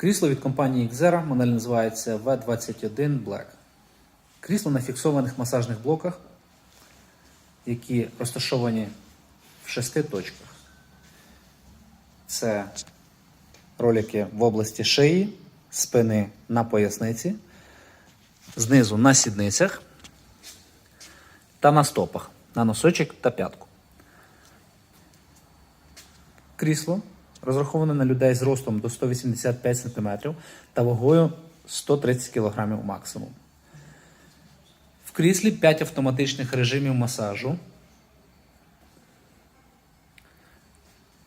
Крісло від компанії Xera, модель називається V21 Black. Крісло на фіксованих масажних блоках, які розташовані в шести точках. Це ролики в області шиї, спини на поясниці, знизу на сідницях та на стопах, на носочок та п'ятку. Крісло розраховане на людей з ростом до 185 см та вагою 130 кг максимум. В кріслі 5 автоматичних режимів масажу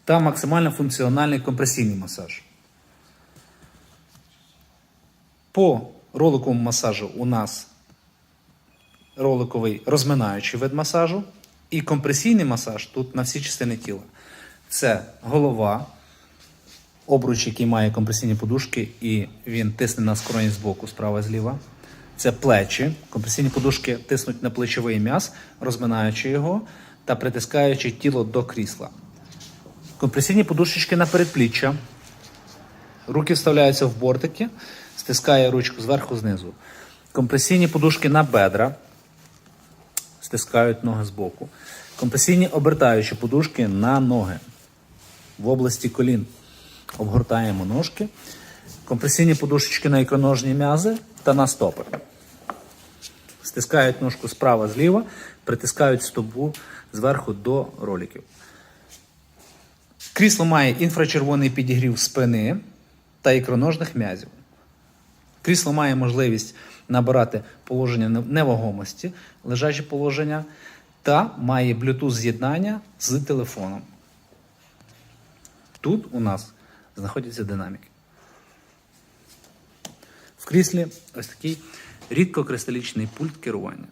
та максимально функціональний компресійний масаж. По роликовому масажу у нас роликовий розминаючий вид масажу і компресійний масаж тут на всі частини тіла. Це голова, обруч, який має компресійні подушки, і він тисне на скроні з боку, справа і зліва. Це плечі. Компресійні подушки тиснуть на плечовий м'яз, розминаючи його та притискаючи тіло до крісла. Компресійні подушечки на передпліччя. Руки вставляються в бортики, стискає ручку зверху знизу. Компресійні подушки на бедра, стискають ноги збоку. Компресійні обертаючі подушки на ноги в області колін. Обгортаємо ножки. Компресійні подушечки на ікроножні м'язи та на стопи. Стискають ножку справа зліва, притискають стопу зверху до роликів. Крісло має інфрачервоний підігрів спини та ікроножних м'язів. Крісло має можливість набирати положення невагомості, лежачі положення, та має Bluetooth з'єднання з телефоном. Тут у нас знаходяться динаміки. В кріслі ось такий рідкокристалічний пульт керування.